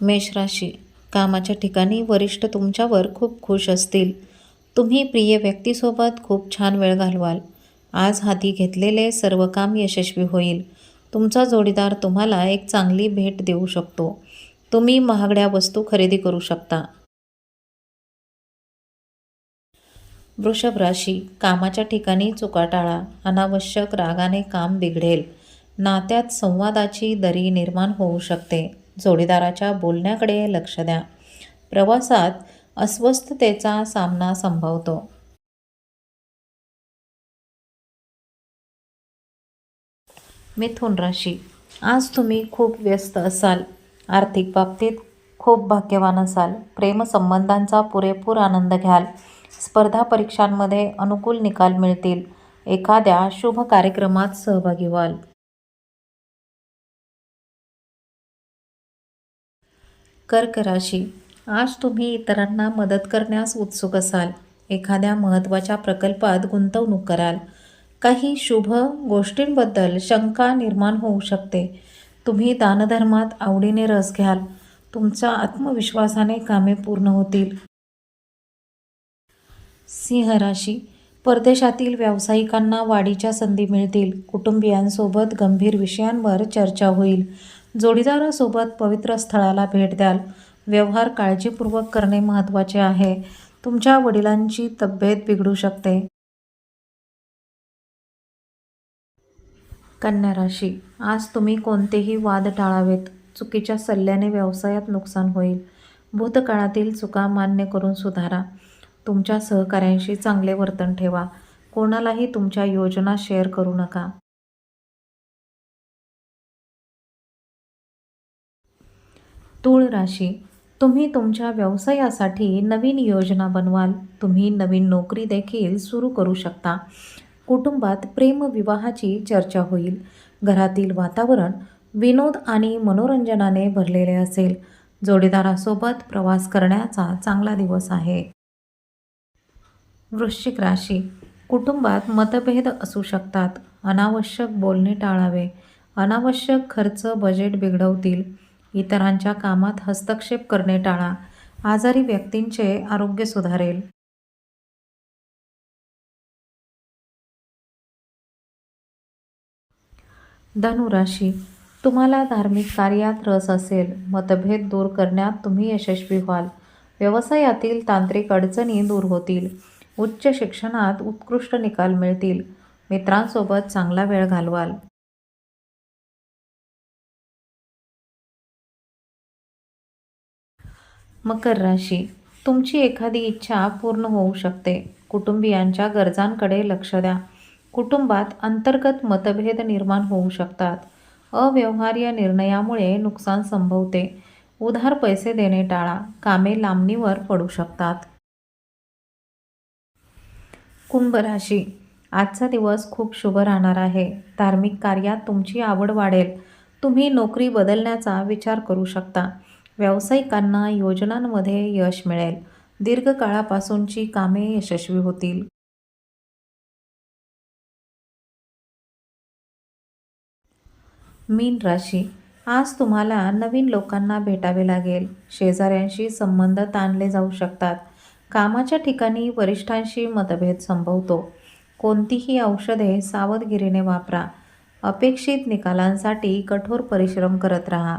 मेष राशी कामाच्या ठिकाणी वरिष्ठ तुमच्यावर खूप खुश असतील. तुम्ही प्रिय व्यक्तीसोबत खूप छान वेळ घालवाल. आज हाती घेतलेले सर्व काम यशस्वी होईल. तुमचा जोडीदार तुम्हाला एक चांगली भेट देऊ शकतो. तुम्ही महागड्या वस्तू खरेदी करू शकता. वृषभ राशी कामाच्या ठिकाणी चुका टाळा अनावश्यक रागाने काम बिघडेल. नात्यात संवादाची दरी निर्माण होऊ शकते. जोडीदाराच्या बोलण्याकडे लक्ष द्या. प्रवासात अस्वस्थतेचा सामना संभवतो. मिथुन राशी. आज तुम्ही खूप व्यस्त असाल. आर्थिक बाबतीत खूप भाग्यवान असाल. प्रेमसंबंधांचा पुरेपूर आनंद घ्याल. स्पर्धा परीक्षांमध्ये अनुकूल निकाल मिळतील. एखाद्या शुभ कार्यक्रमात सहभागी व्हाल. कर्क राशी आज तुम्ही इतरांना मदत करण्यास उत्सुक असाल. एखाद्या महत्त्वाच्या प्रकल्पात गुंतवणूक कराल. काही शुभ गोष्टींबद्दल शंका निर्माण होऊ शकते. तुम्ही दानधर्मात आवडीने रस घ्याल. तुमच्या आत्मविश्वासाने कामे पूर्ण होतील. सिंह राशी. परदेशातील व्यावसायिकांना वाढीच्या संधी मिळतील. कुटुंबियांसोबत गंभीर विषयांवर चर्चा होईल. जोडीदारासोबत पवित्र स्थळाला भेट द्याल. व्यवहार काळजीपूर्वक करणे महत्त्वाचे आहे. तुमच्या वडिलांची तब्येत बिघडू शकते. कन्या राशी. आज तुम्ही कोणतेही वाद टाळावेत. चुकीच्या सल्ल्याने व्यवसायात नुकसान होईल. भूतकाळातील चुका मान्य करून सुधारा. तुमच्या सहकाऱ्यांशी चांगले वर्तन ठेवा. कोणालाही तुमच्या योजना शेअर करू नका. तूळ राशी तुम्ही तुमच्या व्यवसायासाठी नवीन योजना बनवाल. तुम्ही नवीन नोकरी देखील सुरू करू शकता. कुटुंबात प्रेमविवाहाची चर्चा होईल. घरातील वातावरण विनोद आणि मनोरंजनाने भरलेले असेल. जोडीदारासोबत प्रवास करण्याचा चांगला दिवस आहे. वृश्चिक राशी कुटुंबात मतभेद असू शकतात. अनावश्यक बोलणे टाळावे. अनावश्यक खर्च बजेट बिघडवतील. इतरांच्या कामात हस्तक्षेप करणे टाळा. आजारी व्यक्तींचे आरोग्य सुधारेल. धनुराशी तुम्हाला धार्मिक कार्यात रस असेल. मतभेद दूर करण्यात तुम्ही यशस्वी व्हाल. व्यवसायातील तांत्रिक अडचणी दूर होतील. उच्च शिक्षणात उत्कृष्ट निकाल मिळतील. मित्रांसोबत चांगला वेळ घालवाल. मकर राशी. तुमची एखादी इच्छा पूर्ण होऊ शकते. कुटुंबियांच्या गरजांकडे लक्ष द्या. कुटुंबात अंतर्गत मतभेद निर्माण होऊ शकतात. अव्यवहार्य निर्णयामुळे नुकसान संभवते. उधार पैसे देणे टाळा. कामे लांबणीवर पडू शकतात. कुंभ राशी. आजचा दिवस खूप शुभ राहणार आहे. धार्मिक कार्यात तुमची आवड वाढेल. तुम्ही नोकरी बदलण्याचा विचार करू शकता. व्यावसायिकांना योजनांमध्ये यश मिळेल. दीर्घकाळापासूनची कामे यशस्वी होतील. मीन राशी. आज तुम्हाला नवीन लोकांना भेटावे लागेल. शेजाऱ्यांशी संबंध ताणले जाऊ शकतात. कामाच्या ठिकाणी वरिष्ठांशी मतभेद संभवतो. कोणतीही औषधे सावधगिरीने वापरा. अपेक्षित निकालांसाठी कठोर परिश्रम करत राहा.